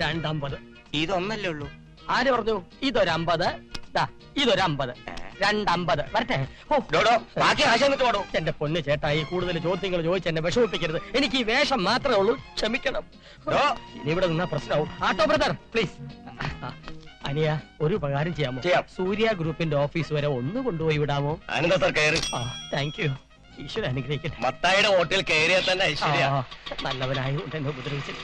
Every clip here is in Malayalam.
രണ്ടമ്പത്. ഇതൊന്നല്ലേ ഉള്ളൂ? ആര് പറഞ്ഞു? ഇതൊരമ്പത്. ഇതൊരമ്പത്. രണ്ടമ്പത്. വരട്ടെ. ബാക്കി ആശ എന്നിട്ട് എന്റെ പൊന്ന് ചേട്ടായി കൂടുതൽ ചോദ്യങ്ങൾ ചോദിച്ച് എന്നെ വിഷമിപ്പിക്കരുത്. എനിക്ക് ഈ വേഷം മാത്രമേ ഉള്ളൂ. ക്ഷമിക്കണം. ഇവിടെ നിന്നാ പ്രശ്നമാവും. ആട്ടോ ബ്രദർ പ്ലീസ് അനിയ ഒരു ഉപകാരം ചെയ്യാമോ? സൂര്യ ഗ്രൂപ്പിന്റെ ഓഫീസ് വരെ ഒന്ന് കൊണ്ടുപോയി വിടാമോ? ആനന്ദ സർ കയറി. താങ്ക് യു ഈശ്വര അനുഗ്രഹിക്കട്ടെ. മത്തായിയുടെ ഹോട്ടലിൽ കയറിയാൽ തന്നെ ഐശ്വര്യ. നല്ലവനായതുകൊണ്ട് എന്നെ ഉപദ്രവിച്ചു.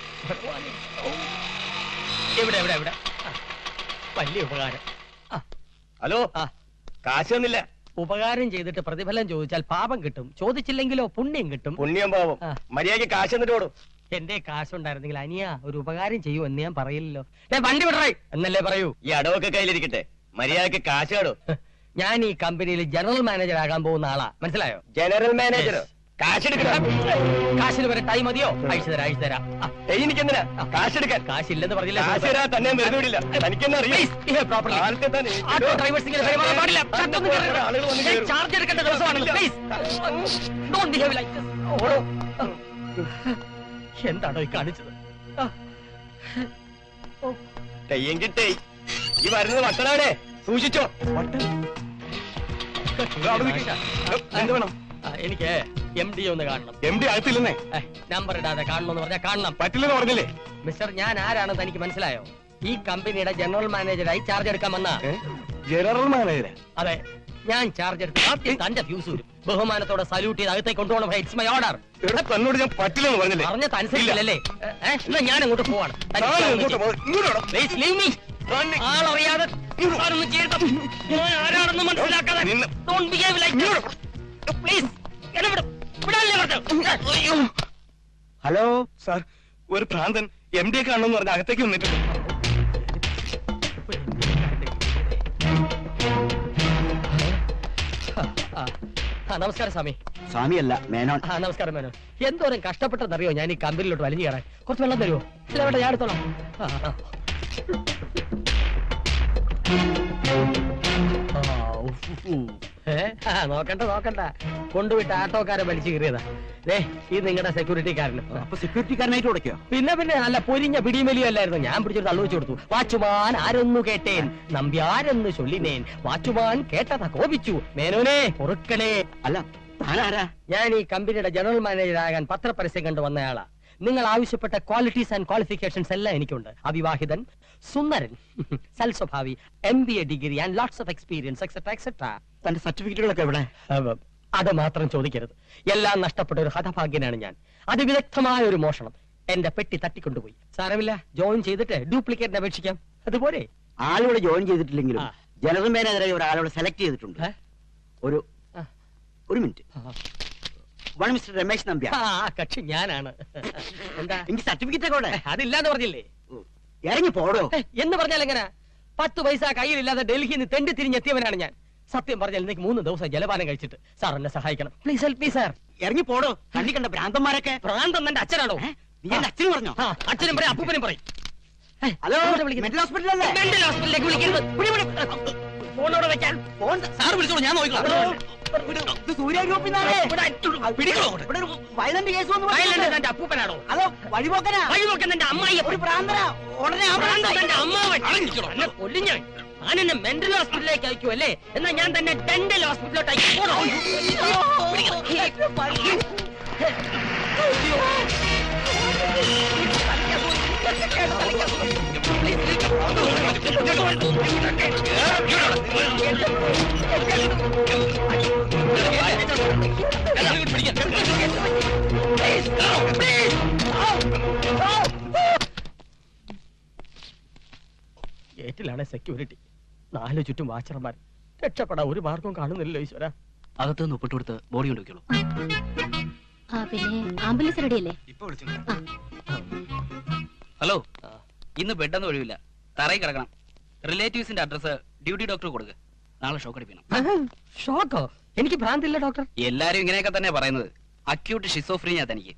എവിടെ എവിടെ എവിടെ? ആ, വലിയ ഉപകാരം. ആ, ഹലോ ആ. കാശ് തന്നില്ല. ഉപകാരം ചെയ്തിട്ട് പ്രതിഫലം ചോദിച്ചാൽ പാപം കിട്ടും. ചോദിച്ചില്ലെങ്കിലോ പുണ്യം കിട്ടും. പുണ്യം പാവം ആ. കാശ് എന്നിട്ട് പോടും എന്റെ കാശുണ്ടായിരുന്നെങ്കിൽ അനിയ ഒരു ഉപകാരം ചെയ്യൂ എന്ന് ഞാൻ പറയില്ലല്ലോ. ദേ, വണ്ടി വിടറേ. എന്നല്ലേ പറയൂ? ഈ അടവൊക്കെ കയ്യിലിരിക്കട്ടെ. മര്യാദയ്ക്ക് കാശ് കേടോ ഞാൻ ഈ കമ്പനിയിൽ ജനറൽ മാനേജർ ആകാൻ പോകുന്ന ആളാ. മനസ്സിലായോ? General manager Yes. കാശ് എടുക്കണം കാശിന് വരെ ടൈം മതിയോ? അയച്ചു തരാം അയച്ചു തരാം. ആ, എനിക്കെന്തിനാ? കാശ് എടുക്കാൻ പറഞ്ഞില്ല കാശ് തന്നെ തനിക്കെന്നെ അറിയാം. ചാർജ് എടുക്കേണ്ട എന്താണോ ഈ കാണിച്ചത്. തെയ്യെങ്കിൽ തെയ് ഈ വരുന്നത് വട്ടനാണേ സൂക്ഷിച്ചോ. വട്ടൻ? എന്ത് വേണം? എനിക്ക് എം ഡി ഒന്ന് കാണണം. എം ഡി അകത്തില്ലെന്നേ നമ്പർ ഇടാതെ കാണണമെന്ന് പറഞ്ഞാൽ കാണണം. പറ്റില്ലെന്ന് പറഞ്ഞില്ലേ? മിസ്റ്റർ ഞാൻ ആരാണെന്ന് എനിക്ക് മനസ്സിലായോ? ഈ കമ്പനിയുടെ ജനറൽ മാനേജറായി ചാർജ് എടുക്കാൻ വന്ന? ജനറൽ മാനേജർ അതെ. ഞാൻ ചാർജ് എടുത്ത് തന്റെ ഫ്യൂസ് വരും ബഹുമാനത്തോടെ സല്യൂട്ട് ചെയ്ത് അകത്തേക്ക് കൊണ്ടുപോകണം. ഇറ്റ്സ് മൈ ഓർഡർ തന്നോട് ഞാൻ പറ്റില്ലെന്ന് പറഞ്ഞില്ലേ? പറഞ്ഞത് അനുസരിച്ചില്ലല്ലേ എന്നാ ഞാൻ ഇങ്ങോട്ട് പോവാണ് ആളറിയാതെ ആരാണെന്ന് മനസ്സിലാക്കാതെ നിന്ന്. ഹലോ. സാർ ഒരു ഭ്രാന്തൻ എം ഡി ഒക്കെ ആണെന്ന് പറഞ്ഞ അകത്തേക്ക് വന്നിട്ടുണ്ട്. നമസ്കാരം സ്വാമി. സ്വാമിയല്ല മേനോൻ. ആ നമസ്കാരം മേനോൻ. എന്തോരം കഷ്ടപ്പെട്ടതറിയോ ഞാൻ ഈ കമ്പനിയിലോട്ട് വലിഞ്ഞു കയറാൻ. കുറച്ച് വെള്ളം തരുമോ ഇല്ല വേണ്ട ഞാൻ എടുത്തോളാം? ആ, നോക്കണ്ട നോക്കണ്ട. കൊണ്ടുപോയിട്ട് ആട്ടോക്കാരെ വലിച്ചു കയറിയതാ ദേ ഈ നിങ്ങളുടെ സെക്യൂരിറ്റി സെക്യൂരിറ്റിക്കാരന് അപ്പൊ സെക്യൂരിറ്റിക്കാരനായിട്ട് കൊടുക്കോ പിന്നെ പിന്നെ നല്ല പൊരിഞ്ഞ പിടിമലിയും അല്ലായിരുന്നു. ഞാൻ പിടിച്ചൊരു തള്ളു വെച്ചു കൊടുത്തു. വാച്ചുമാൻ ആരൊന്നു കേട്ടേൻ. നമ്പ്യാരെന്ന് ചൊല്ലിനേൻ. വാച്ചുമാൻ കേട്ടതാ കോപിച്ചു. മേനോനെ പൊറുക്കണേ. അല്ല താനാരാ? ഞാൻ ഈ കമ്പനിയുടെ ജനറൽ മാനേജർ ആകാൻ പത്രപരസ്യം കണ്ടു വന്നയാളാ. നിങ്ങൾ ആവശ്യപ്പെട്ട ക്വാളിറ്റീസ് ആൻഡ് ക്വാളിഫിക്കേഷൻസ് എല്ലാം എനിക്കുണ്ട്. അവിവാഹിതൻ സുന്ദരൻ സൽസ്വഭാവി M B A degree and lots of experience etcetera etcetera തന്റെ സർട്ടിഫിക്കറ്റുകളൊക്കെ എവിടെ? അത് മാത്രം ചോദിക്കരുത്. എല്ലാം നഷ്ടപ്പെട്ട ഒരു ഹതഭാഗ്യനാണ് ഞാൻ. അതിവിദഗ്ധമായ ഒരു മോഷണം എന്റെ പെട്ടി തട്ടിക്കൊണ്ടുപോയി. സാരമില്ല ജോയിൻ ചെയ്തിട്ട് ഡ്യൂപ്ലിക്കേറ്റിന് അപേക്ഷിക്കാം. അതുപോലെ. ആളിവിടെ ജോയിൻ ചെയ്തിട്ടില്ലെങ്കിലും. ജനറൽ മാനേജറായി ഒരാളോട് സെലക്ട് ചെയ്തിട്ടുണ്ട്. ഒരു ഒരു minute. One mister Ramesh Nambiar. ആ കക്ഷി ഞാനാണ്. എന്താ? എനിക്ക് സർട്ടിഫിക്കറ്റ് ഒക്കെ അവിടെ അതില്ലാന്ന് പറഞ്ഞില്ലേ? ഇറങ്ങി പോടോ. ഏ, എന്ന് പറഞ്ഞാൽ എങ്ങനെ? പത്ത് പൈസ കയ്യിലില്ലാതെ ഡൽഹിയിൽ നിന്ന് തെണ്ടി തിരിഞ്ഞെത്തിയവനാണ് ഞാൻ. സത്യം പറഞ്ഞാൽ എനിക്ക് മൂന്ന് ദിവസം ജലപാനം കഴിച്ചിട്ട് സാർ എന്നെ സഹായിക്കണം. പ്ലീസ് ഹെൽപ്പ് മീ സാർ ഇറങ്ങി പോടോ. കണ്ണി കണ്ട ഭ്രാന്തന്മാരൊക്കെ. ഭ്രാന്തം എന്റെ അച്ഛനാണോ? ഏ? നീ എന്റെ അച്ഛന് പറഞ്ഞോ? ആ, അച്ഛനും പറയും അപ്പൂപ്പനും പറയും. ഏ, ഹലോ അങ്ങോട്ട് വിളിക്കുന്നു. മെന്റൽ ഹോസ്പിറ്റലല്ലേ? മെന്റൽ ഹോസ്പിറ്റലിലേക്ക് വിളിക്കരുത്. വിളി, വിളി. ഫോണോടെ വെക്കാൻ. ഫോൺ സാർ വിളിച്ചോളൂ ഞാൻ നോക്കിക്കോളാം. സൂര്യ ഗ്രൂപ്പിൽ വയലന്റ് കേസ് വന്നു അപ്പൂപ്പനാണോ? അതോ വഴിപോക്കനാ? വഴി നോക്കാൻ തന്റെ അമ്മായി ഒരു പ്രാന്തരാ ഉടനെ എന്നെ കൊല്ലും ഞാൻ. ഞാൻ എന്നെ മെന്റൽ ഹോസ്പിറ്റലിലേക്ക് അയക്കൂ അല്ലേ? എന്നാ ഞാൻ തന്നെ ഡെന്റൽ ഹോസ്പിറ്റലിലോട്ട് അയക്കും. ഗേറ്റിലാണ് സെക്യൂരിറ്റി നാല് ചുറ്റും വാച്ചർമാർ രക്ഷപ്പെടാൻ ഒരു മാർഗവും കാണുന്നില്ലല്ലോ ഈശ്വര. അകത്ത് നിന്ന് ഒപ്പിട്ട് കൊടുത്ത് ബോഡി കൊണ്ടുവയ്ക്കുള്ളൂ ആ പിന്നെ ആംബുലൻസ് റെഡിയല്ലേ? ഹലോ. ഇന്ന് ബെഡൊന്നും ഒഴിവില്ല. തറയിൽ കിടക്കണം. റിലേറ്റീവ്സിന്റെ അഡ്രസ് ഡ്യൂട്ടി ഡോക്ടർ കൊടുക്കുക നാളെ ഷോക്ക് അടിപ്പിക്കണം. ഷോക്കോ എനിക്ക് ഭ്രാന്തില്ല ഡോക്ടർ എല്ലാരും ഇങ്ങനെയൊക്കെ തന്നെ പറയുന്നത്. അക്യൂട്ട് ഷിസോഫ്രീനിയാ തനിക്ക്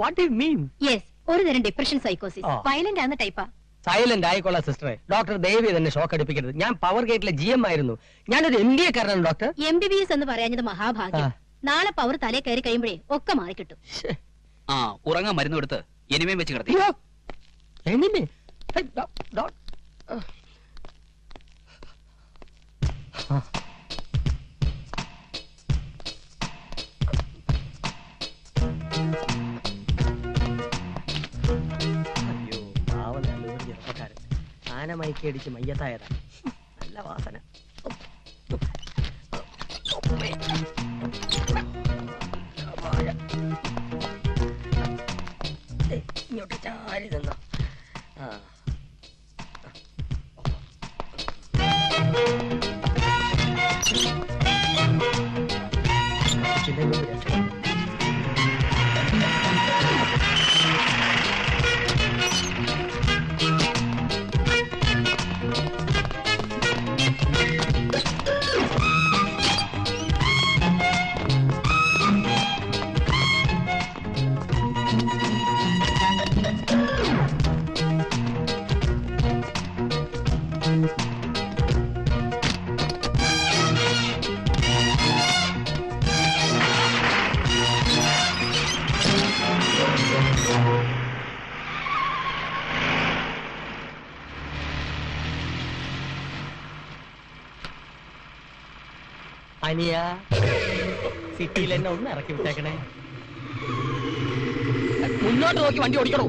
വാട്ട് യു മീൻ യെസ് ഒരു തരം ഡിപ്രഷൻ സൈക്കോസിസ്. വയലന്റ് ആണ് ടൈപ്പാ സൈലന്റ് ആയിക്കോളാം സിസ്റ്ററെ ഡോക്ടർ ദേവി തന്നെ ഷോക്ക് അടിപ്പിക്കരുത്. ഞാൻ പവർ ഗേറ്റിലെ ജി എം ആയിരുന്നു. ഞാനൊരു M B A കാരനാണ് doctor M B B S എന്ന് പറയാഞ്ഞത് മഹാഭാഗ്യം. നാളെ പവർ തലേ കയറി കഴിയുമ്പോഴേ ഒക്കെ മാറിക്കിട്ടും. കിട്ടും ആ ഉറങ്ങാൻ മരുന്ന് കൊടുത്ത് എനിമയും വെച്ച് കിടത്തി. Huh. അയ്യോ പാവം ചെറുപ്പക്കാരൻ. ആന മയക്കടിച്ച് മയ്യത്തായതാ. നല്ല വാസന. ഇങ്ങോട്ട് ചാരി നിന്നോ അനിയ സിറ്റിയിൽ എന്നെ ഒന്ന് ഇറക്കി വിട്ടേക്കണേ. മുന്നോട്ട് നോക്കി വണ്ടി ഓടിക്കണോ?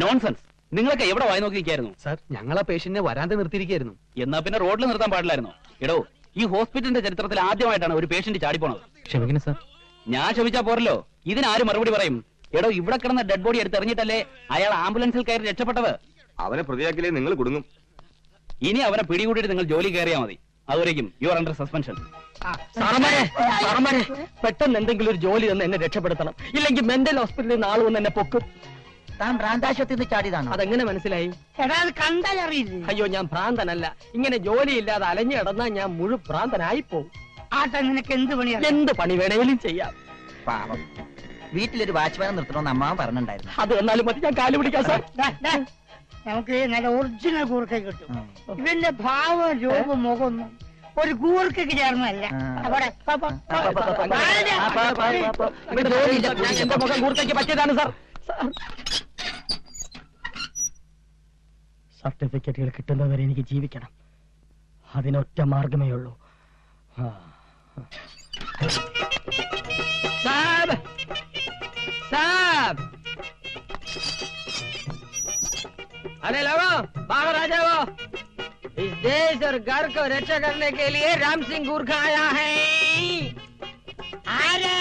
നോൺസെൻസ് നിങ്ങളൊക്കെ എവിടെ വായി നോക്കി നിൽക്കായിരുന്നു സാർ ഞങ്ങളെ പേഷ്യന്റിനെ വരാതെ നിർത്തിയിരിക്കായിരുന്നു. എന്നാ പിന്നെ റോഡിൽ നിർത്താൻ പാടില്ലായിരുന്നു? എടോ ഈ ഹോസ്പിറ്റലിന്റെ ചരിത്രത്തിൽ ആദ്യമായിട്ടാണ് ഒരു പേഷ്യന്റ് ചാടിപ്പോണത്. ക്ഷമിക്കണം സാർ. ഞാൻ ക്ഷമിച്ചാ പോരല്ലോ. ഇതിനാരും മറുപടി പറയും? എടോ ഇവിടെ കിടന്ന ഡെഡ് ബോഡി എടുത്തെറിഞ്ഞിട്ടല്ലേ അയാൾ ആംബുലൻസിൽ കയറി രക്ഷപ്പെട്ടത്? അവനെ പ്രതിയാക്കിലേ നിങ്ങൾ കുടുങ്ങും. ഇനി അവനെ പിടികൂടിയിട്ട് നിങ്ങൾ ജോലി കയറിയാൽ മതി. അതുവരേക്കും യു ആർ അണ്ടർ സസ്പെൻഷൻ പെട്ടെന്ന് എന്തെങ്കിലും ഒരു ജോലി തന്നെ എന്നെ രക്ഷപ്പെടുത്തണം. ഇല്ലെങ്കിൽ മെന്റൽ ഹോസ്പിറ്റലിൽ നിന്ന് ആൾ വന്ന് എന്നെ പൊക്കും. താൻ ഭ്രാന്താശുപത്രിയിൽ നിന്ന് ചാടിയതാണോ? അതെങ്ങനെ മനസ്സിലായി? എടാ അത് കണ്ടാൽ അറിയില്ലേ? അയ്യോ ഞാൻ ഭ്രാന്തനല്ല. ഇങ്ങനെ ജോലി ഇല്ലാതെ അലഞ്ഞു കിടന്നാ ഞാൻ മുഴുവൻ ഭ്രാന്തനായി പോകും ആട്ടെ നിനക്ക് എന്ത് പണിയാണ് എന്ത് പണി വേണേലും ചെയ്യാം. പാവം. വീട്ടിലൊരു വാച്ച്മാനെ നിർത്തണമെന്ന് അമ്മാവൻ പറഞ്ഞിട്ടുണ്ടായിരുന്നു. അത് എന്നാലും മതി ഞാൻ കാൽ പിടിക്കാം സാർ. നമുക്ക് നല്ല ഒറിജിനൽ കൂർക്ക കിട്ടും. ഇവന്റെ ഭാവം രൂപം മുഖമൊന്നും ഒരു കൂർക്കയ്ക്ക് ചേർന്നല്ല. അവിടെ എന്റെ മുഖം കൂർത്തയ്ക്ക് പറ്റിയതാണ് സാർ. സാർ. സർട്ടിഫിക്കറ്റുകൾ കിട്ടുന്നവരെ എനിക്ക് ജീവിക്കണം. അതിനൊറ്റ മാർഗമേ ഉള്ളൂ. ആ. साहब। अरे लोगों, बाहर आ जाओ। इस देश और घर को रक्षा करने के लिए राम सिंह गुरखा आया है। अरे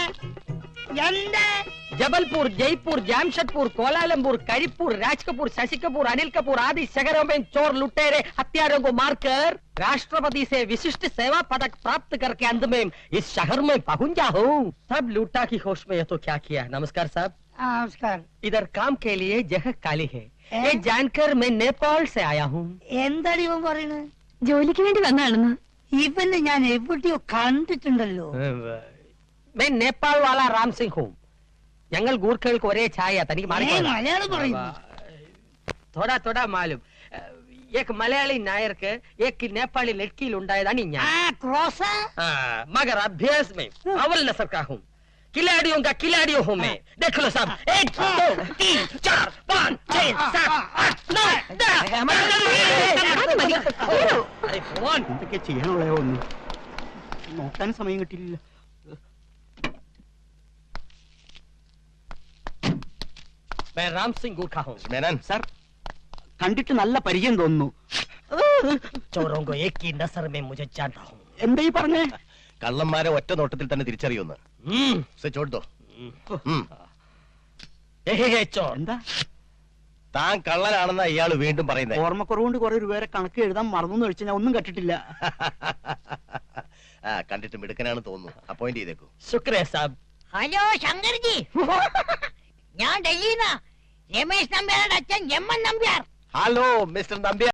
जबलपुर जयपुर जामशेदपुर कोलालमपुर करीपुर राज कपूर शशि कपूर अनिल कपूर आदि शहरों में चोर लुटेरे हत्यारों को मारकर राष्ट्रपति से विशिष्ट सेवा पदक प्राप्त करके अंत में इस शहर में पहुंचा हूँ सब लूटा की होश में ये तो क्या किया नमस्कार साहब ആ, നമസ്കാരം इधर काम के लिए जगह काली है ये जानकर मैं नेपाल से आया हूँ എന്താണ് ഇവൻ പറയുന്നത് ജോലിക്ക് വേണ്ടി വന്നാണെന്ന് ഇവനെ ഞാൻ എവിടെയോ കണ്ടിട്ടുണ്ടല്ലോ मैं नेपाल वाला राम सिंह हूँ ഞങ്ങൾ ഗൂർഖകൾക്ക് ഒരേ ഛായ തനിക്ക് ഏ, മാറിക്കോളാം. മലയാളം പറയുന്നു थोड़ा थोड़ा मालूम एक मलयाली नायक एक नेपाली लड़की ഉണ്ടായതാണ് ആ ഞാൻ ക്രോസ हाँ, मगर अभ्यास में अव्वल नसर का हूँ खिलाड़ियों का खिलाड़ियों हूँ मैं देख लो सब एक दो तीन चार पाँच छह सात आठ नौ दस अरे कौन എന്തൊക്കെ ചെയ്യാനുള്ള ഒന്നും നോക്കാൻ സമയം കിട്ടിയില്ല मैं राम सिंह गुरखा हूँ മേനൻ സാർ കണ്ടിട്ട് നല്ല പരിചയം തോന്നുന്നു चोरों को एक की नजर में मुझे जानता हूँ എന്താ ഈ പറഞ്ഞേ കള്ളന്മാരെ ഒറ്റ നോട്ടത്തിൽ തന്നെ തിരിച്ചറിയുന്നു हम्म, ചോട്ടോ ए, हे, हे, चोर എന്താ താൻ കള്ളനാണെന്ന ഇയാള് വീണ്ടും പറയുന്നത് ഓർമ്മക്കുറവുകൊണ്ട് കുറെ രൂപയുടെ കണക്ക് എഴുതാൻ മറന്നു കഴിച്ചാൽ ഞാൻ ഒന്നും കട്ടിട്ടില്ല ആ കണ്ടിട്ട് മിടുക്കനാണ് തോന്നുന്നു അപ്പോയിന്റ് ചെയ്തേക്കൂ शुक्रिया साहब ഹലോ ശങ്കർജി ഞാൻ ഡൽഹിന്നാ. രമേശ് നമ്പ്യാരുടെ അച്ഛൻ N Nambiar. Hello mister Nambiar